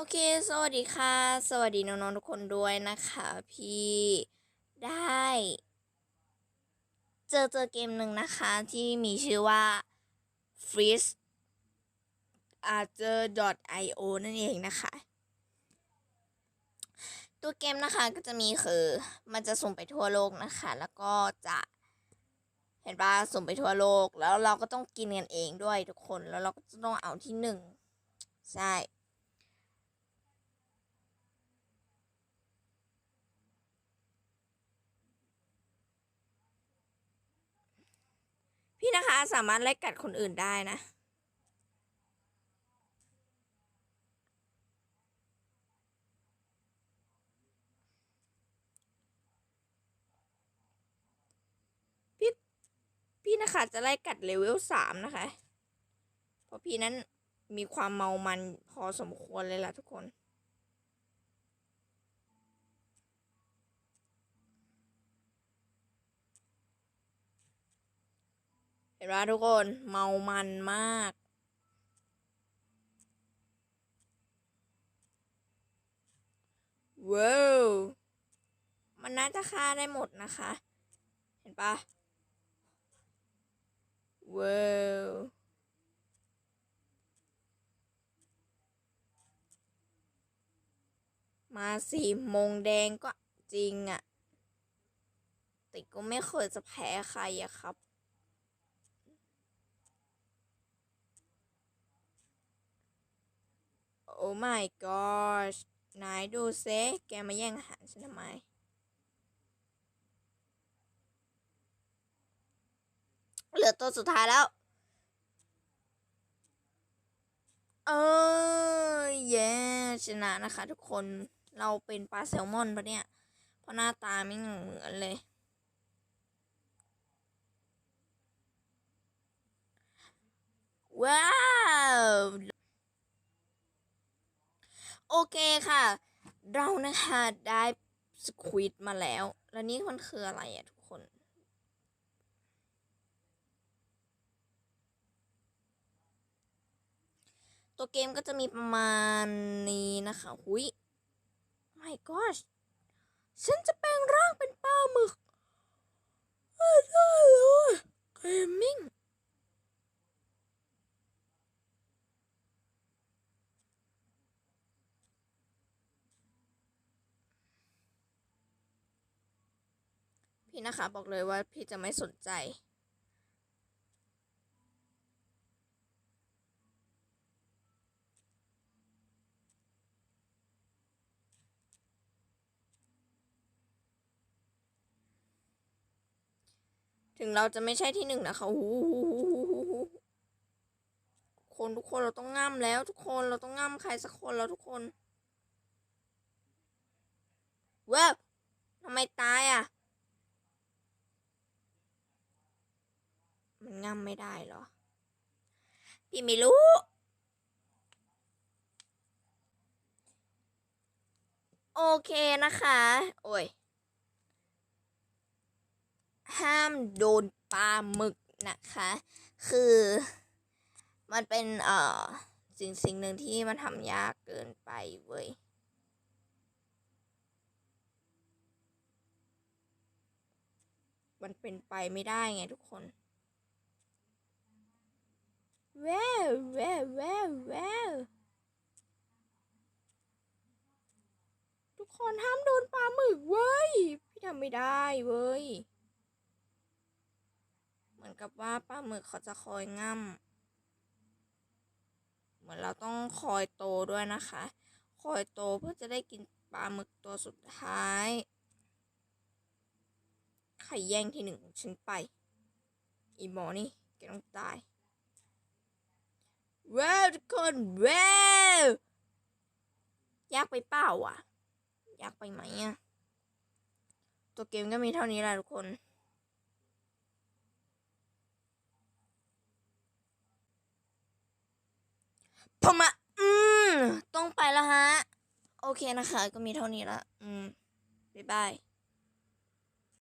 โอเค สวัสดีค่ะ สวัสดีน้องๆทุกคนด้วยนะคะ พี่ได้ เจอเจอเกมหนึ่งนะคะ ที่มีชื่อว่า freeze archer io นั่นเองนะคะ ตัวเกมนะคะก็จะมีคือ มันจะส่งไปทั่วโลกนะคะ แล้วก็จะเห็นปะส่งไปทั่วโลก แล้วเราก็ต้องกินกันเองด้วยทุกคน แล้วเราก็จะต้องเอาที่หนึ่งใช่ พี่นะคะสามารถไล่กัดคนอื่นได้นะพี่พี่นะคะจะไล่กัดเลเวลสามนะคะ เพราะพี่นั้นมีความเมามันพอสมควรเลยล่ะทุกคน ไหมทุกคนเมามันมาก ว้าวมันน่าจะฆ่าได้หมดนะคะ เห็นปะว้าวมาสิมงแดงก็จริงอะแต่ก็ไม่เคยจะแพ้ใครอะครับ โอ้ my gosh นายดูเซแกมาแย่งอาหารฉันทำไม เหลือตัวสุดท้ายแล้ว เออเย้ชนะนะคะทุกคน เราเป็นปลาแซลมอนปะเนี่ย เพราะหน้าตาไม่เหมือนเลยว้าว โอเคค่ะ เรานะคะได้สควิดมาแล้ว แล้วนี่มันคืออะไรอะทุกคน ตัวเกมก็จะมีประมาณนี้นะคะ หุย my gosh ฉันจะแปลงร่างเป็นปลาหมึกเอ้ยได้เลยเกมมิ่ง พี่นะคะ บอกเลยว่าพี่จะไม่สนใจถึงเราจะไม่ใช่ที่หนึ่งนะคะหูคนทุกคนเราต้องง่ำแล้วทุกคนเราต้องง่ำใครสักคนแล้วทุกคน เว้ยทำไมตายอะ มันง่ำ ไม่ได้หรอ พี่ไม่รู้ โอเคนะคะ โอ้ย ห้ามโดนปลาหมึกนะคะ คือมันเป็น เอ่อ สิ่งสิ่งหนึ่งที่มันทำยากเกินไปเว้ยมันเป็นไปไม่ได้ไงทุกคน แววแววแววแววทุกคนห้ามโดนปลาหมึกเว้ย พี่ทำไม่ได้เว้ย เหมือนกับว่าปลาหมึกเขาจะคอยง่ำเหมือนเราต้องคอยโตด้วยนะคะ คอยโตเพื่อจะได้กินปลาหมึกตัวสุดท้ายใครแย่งที่หนึ่งของฉันไป อีหมอนี่แกต้องตาย ว้าวทุกคนว้าวยากไปเปล่าอะ ยากไปไหมอะ ตัวเกมก็มีเท่านี้แหละทุกคน ผมอะ อืม ต้องไปแล้วฮะ โอเคนะคะ ก็มีเท่านี้ละ อืม บ๊ายบาย